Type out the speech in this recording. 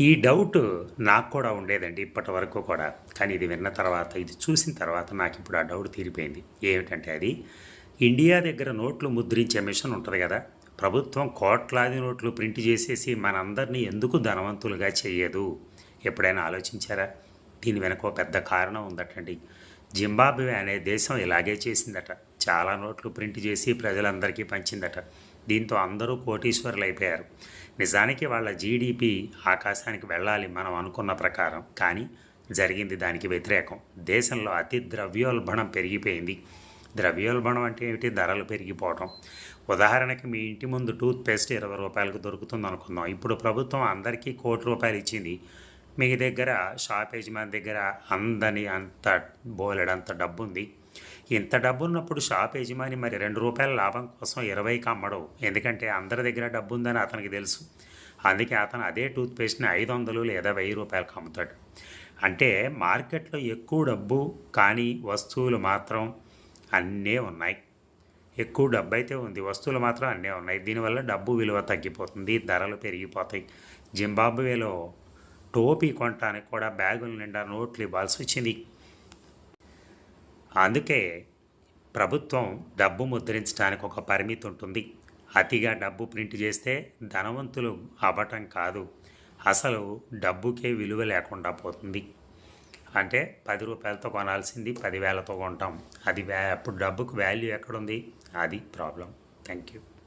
ఈ డౌట్ నాకు కూడా ఉండేదండి ఇప్పటి వరకు కూడా. కానీ ఇది విన్న తర్వాత ఇది చూసిన తర్వాత నాకు ఇప్పుడు ఆ డౌట్ తీరిపోయింది. ఏమిటంటే అది ఇండియా దగ్గర నోట్లు ముద్రించే మిషన్ ఉంటుంది కదా. ప్రభుత్వం కోట్లాది నోట్లు ప్రింట్ చేసేసి మనందరినీ ఎందుకు ధనవంతులుగా చేయదు? ఎప్పుడైనా ఆలోచించారా? దీని వెనక పెద్ద కారణం ఉందటండి. జింబాబ్వే అనే దేశం ఇలాగే చేసిందట. చాలా నోట్లు ప్రింట్ చేసి ప్రజలందరికీ పంచిందట. దీంతో అందరూ కోటీశ్వరులు అయిపోయారు నిజానికి వాళ్ళ జీడిపి ఆకాశానికి వెళ్ళాలి మనం అనుకున్న ప్రకారం. కానీ జరిగింది దానికి వ్యతిరేకం. దేశంలో అతి ద్రవ్యోల్బణం పెరిగిపోయింది. ద్రవ్యోల్బణం అంటే ఏమిటి? ధరలు పెరిగిపోవటం. ఉదాహరణకి మీ ఇంటి ముందు టూత్ పేస్ట్ ఇరవై రూపాయలకు దొరుకుతుంది అనుకుందాం ఇప్పుడు ప్రభుత్వం అందరికీ కోటి రూపాయలు ఇచ్చింది. మీ దగ్గర షాప్ యజమాని దగ్గర అందని అంత బోలెడంత డబ్బు ఉంది ఇంత డబ్బు ఉన్నప్పుడు షాప్ యజమాని మరి రెండు రూపాయల లాభం కోసం ఇరవైకి అమ్మడు. ఎందుకంటే అందరి దగ్గర డబ్బు ఉందని అతనికి తెలుసు. అందుకే అతను అదే టూత్పేస్ట్ని ఐదు వందలు లేదా వెయ్యి రూపాయలకు అమ్ముతాడు. అంటే మార్కెట్లో ఎక్కువ డబ్బు కానీ వస్తువులు మాత్రం అన్నీ ఉన్నాయి. ఎక్కువ డబ్బు అయితే ఉంది. వస్తువులు మాత్రం అన్నీ ఉన్నాయి. దీనివల్ల డబ్బు విలువ తగ్గిపోతుంది. ధరలు పెరిగిపోతాయి. జింబాబ్వేలో టోపీ కొనటానికి కూడా బ్యాగుల నిండా నోట్లు ఇవ్వాల్సి వచ్చింది. అందుకే ప్రభుత్వం డబ్బు ముద్రించడానికి ఒక పరిమితి ఉంటుంది. అతిగా డబ్బు ప్రింట్ చేస్తే ధనవంతులు అవ్వటం కాదు. అసలు డబ్బుకే విలువ లేకుండా పోతుంది. అంటే పది రూపాయలతో కొనాల్సింది పదివేలతో కొంటాం. అది వ్యా అప్పుడు డబ్బుకు వాల్యూ ఎక్కడుంది? అది ప్రాబ్లం థ్యాంక్ యూ